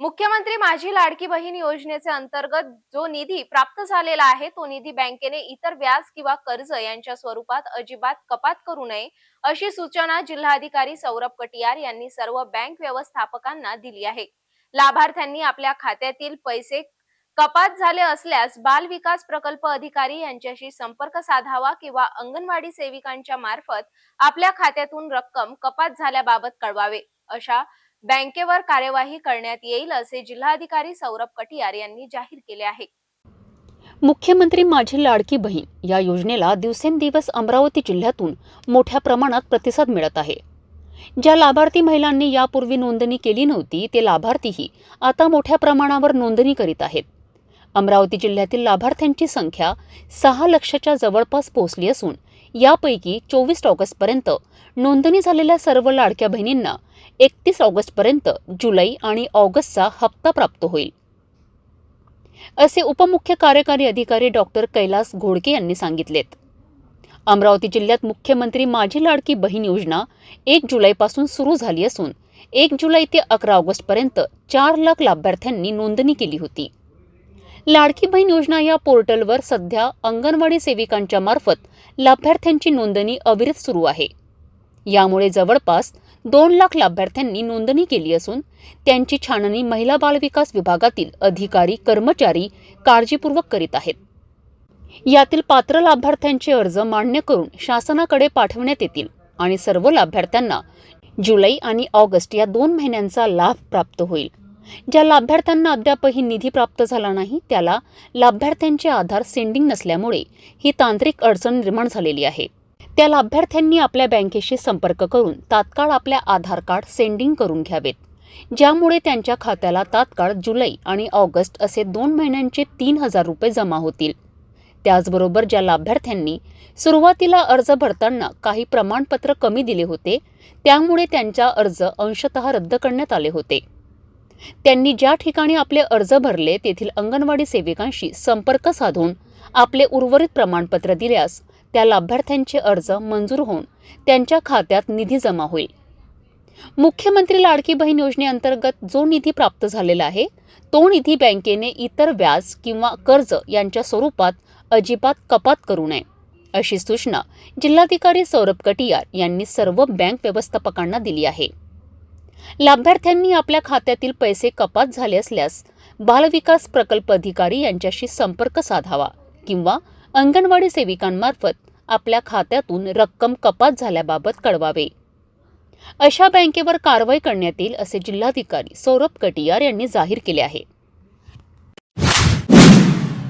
मुख्यमंत्री माझी लाडकी बहीण योजनेचे अंतर्गत जो निधी प्राप्त झालेला आहे तो निधी बँकेने इतर व्याज किंवा कर्ज यांच्या स्वरूपात अजिबात कपात करू नये अशी सूचना जिल्हाधिकारी सौरभ कटियार यांनी सर्व बँक व्यवस्थापकांना दिली आहे. लाभार्थ्यांनी आपल्या खात्यातील पैसे कपात झाले असल्यास बाल विकास प्रकल्प अधिकारी यांच्याशी संपर्क साधावा किंवा अंगणवाडी सेविकांच्या मार्फत आपल्या खात्यातून रक्कम कपात झाल्याबाबत कळवावे अशा बँकेवर कार्यवाही करण्यात येईल असे जिल्हाधिकारी सौरभ कटियार यांनी जाहीर केले आहे. मुख्यमंत्री माझी लाडकी बहीण या योजनेला दिवसेंदिवस अमरावती जिल्ह्यातून मोठ्या प्रमाणात प्रतिसाद मिळत आहे. ज्या लाभार्थी महिलांनी यापूर्वी नोंदणी केली नव्हती ते लाभार्थीही आता मोठ्या प्रमाणावर नोंदणी करीत आहेत. अमरावती जिल्ह्यातील लाभार्थ्यांची संख्या सहा लक्षाच्या जवळपास पोहोचली असून यापैकी चोवीस ऑगस्टपर्यंत नोंदणी झालेल्या सर्व लाडक्या बहिणींना एकतीस ऑगस्टपर्यंत जुलै आणि ऑगस्टचा हप्ता प्राप्त होईल. असे उपमुख्य कार्यकारी अधिकारी डॉक्टर कैलास घोडके यांनी सांगितलेत. अमरावती जिल्ह्यात मुख्यमंत्री माझी लाडकी बहीण योजना एक जुलैपासून सुरू झाली असून एक जुलै ते अकरा ऑगस्टपर्यंत चार लाख लाभार्थ्यांनी नोंदणी केली होती. लाडकी बहीण योजना या पोर्टलवर सध्या अंगणवाडी सेविकांच्या मार्फत लाभार्थ्यांची नोंदणी अविरत सुरू आहे. यामुळे जवळपास दोन लाख लाभार्थ्यांनी नोंदणी केली असून त्यांची छाननी महिला बालविकास विभागातील अधिकारी कर्मचारी काळजीपूर्वक करीत आहेत. यातील पात्र लाभार्थ्यांचे अर्ज मान्य करून शासनाकडे पाठवण्यात येतील आणि सर्व लाभार्थ्यांना जुलै आणि ऑगस्ट या दोन महिन्यांचा लाभ प्राप्त होईल. ज्या लाभार्थ्यांना अद्यापही निधी प्राप्त झाला नाही त्याला लाभार्थ्यांचे आधार सेंडिंग नसल्यामुळे ही तांत्रिक अडचण निर्माण झालेली आहे. त्या लाभार्थ्यांनी आपल्या बँकेशी संपर्क करून तात्काळ आपल्या आधार कार्ड सेंडिंग करून घ्यावेत. ज्यामुळे त्यांच्या खात्याला तात्काळ जुलै आणि ऑगस्ट असे दोन महिन्यांचे तीन हजार रुपये जमा होतील. त्याचबरोबर ज्या लाभार्थ्यांनी सुरुवातीला अर्ज भरताना काही प्रमाणपत्र कमी दिले होते त्यामुळे त्यांचा अर्ज अंशतः रद्द करण्यात आले होते. त्यांनी ज्या ठिकाणी आपले अर्ज भरले तेथील अंगणवाडी सेविकांशी संपर्क साधून आपले उर्वरित प्रमाणपत्र दिल्यास त्या लाभार्थ्यांचे अर्ज मंजूर होऊन त्यांच्या खात्यात निधी जमा होईल. मुख्यमंत्री लाडकी बहीण योजनेअंतर्गत जो निधी प्राप्त झालेला आहे तो निधी बँकेने इतर व्याज किंवा कर्ज यांच्या स्वरूपात अजिबात कपात करू नये अशी सूचना जिल्हाधिकारी सौरभ कटियार यांनी सर्व बँक व्यवस्थापकांना दिली आहे. लाभार्थ्यांनी आपल्या खात्यातील पैसे कपात झाले असल्यास बालविकास प्रकल्प अधिकारी यांच्याशी संपर्क साधावा किंवा अंगणवाडी सेविकांमार्फत आपल्या खात्यातून रक्कम कपात झाल्याबाबत कळवावे. अशा बँकेवर कारवाई करण्यात येईल असे जिल्हाधिकारी सौरभ कटियार यांनी जाहीर केले आहे.